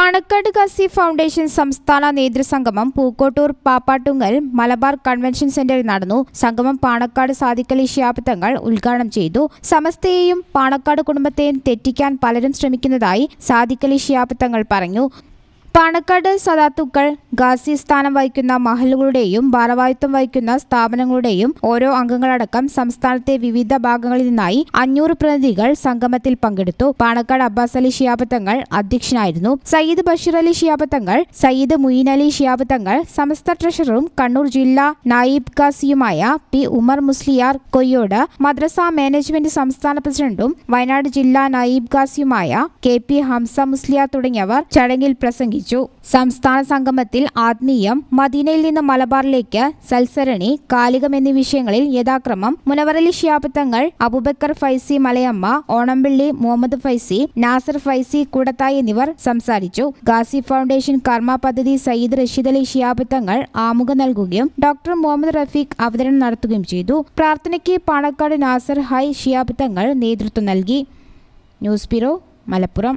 Panakkad ഗസി foundation സംസ്ഥാന നേതൃസംഗമം Pookkottur Pappattungal Malabar convention സെന്ററിൽ നടന്നു. സംഗമം പാണക്കാട് സാദിക്കലി ശിയാബത്തങ്ങൾ ഉദ്ഘാടനം ചെയ്തു. സമസ്തയെയും പാണക്കാട് കുടുംബത്തെയും തെറ്റിക്കാൻ പലരും ശ്രമിക്കുന്നതായി സാദിക്കലി ശിയാബത്തങ്ങൾ പറഞ്ഞു. പാണക്കാട് സദാത്തുക്കൾ ഗാസി സ്ഥാനം വഹിക്കുന്ന മഹലുകളുടെയും ഭാരവാഹിത്വം വഹിക്കുന്ന സ്ഥാപനങ്ങളുടെയും ഓരോ അംഗങ്ങളടക്കം സംസ്ഥാനത്തെ വിവിധ ഭാഗങ്ങളിൽ നിന്നായി അഞ്ഞൂറ് പ്രതിനിധികൾ സംഗമത്തിൽ പങ്കെടുത്തു. പാണക്കാട് അബ്ബാസ് അലി ഷിയാബത്തങ്ങൾ അധ്യക്ഷനായിരുന്നു. സയ്യിദ് ബഷീർ അലി ഷിയാബത്തങ്ങൾ സയ്യിദ് മുയിൻ അലി ഷിയാബത്തങ്ങൾ സമസ്ത ട്രഷററും കണ്ണൂർ ജില്ലാ നായിബ് ഖാസിയുമായ പി ഉമർ മുസ്ലിയാർ കൊയ്യോട് മദ്രസ മാനേജ്മെന്റ് സംസ്ഥാന പ്രസിഡന്റും വയനാട് ജില്ലാ നായിബ് ഖാസിയുമായ കെ പി ഹംസ മുസ്ലിയാർ തുടങ്ങിയവർ ചടങ്ങിൽ പ്രസംഗിച്ചു. സംസ്ഥാന സംഗമത്തിൽ ആത്മീയം മദീനയിൽ നിന്ന് മലബാറിലേക്ക് സൽസരണി കാലികം എന്നീ വിഷയങ്ങളിൽ യഥാക്രമം മുനവറലി ഷിയാബത്തങ്ങൾ അബുബക്കർ ഫൈസി മലയമ്മ ഓണംപിള്ളി മുഹമ്മദ് ഫൈസി നാസർ ഫൈസി കൂടത്തായി എന്നിവർ സംസാരിച്ചു. ഗാസി ഫൗണ്ടേഷൻ കർമ്മ പദ്ധതി സയ്യിദ് റഷീദ് അലി ഷിയാബത്തങ്ങൾ ആമുഖം നൽകുകയും ഡോക്ടർ മുഹമ്മദ് റഫീഖ് അവതരണം നടത്തുകയും ചെയ്തു. പ്രാർത്ഥനയ്ക്ക് പാണക്കാട് നാസർ ഹൈ ഷിയാബത്തങ്ങൾ നേതൃത്വം നൽകി. News bureau Malappuram.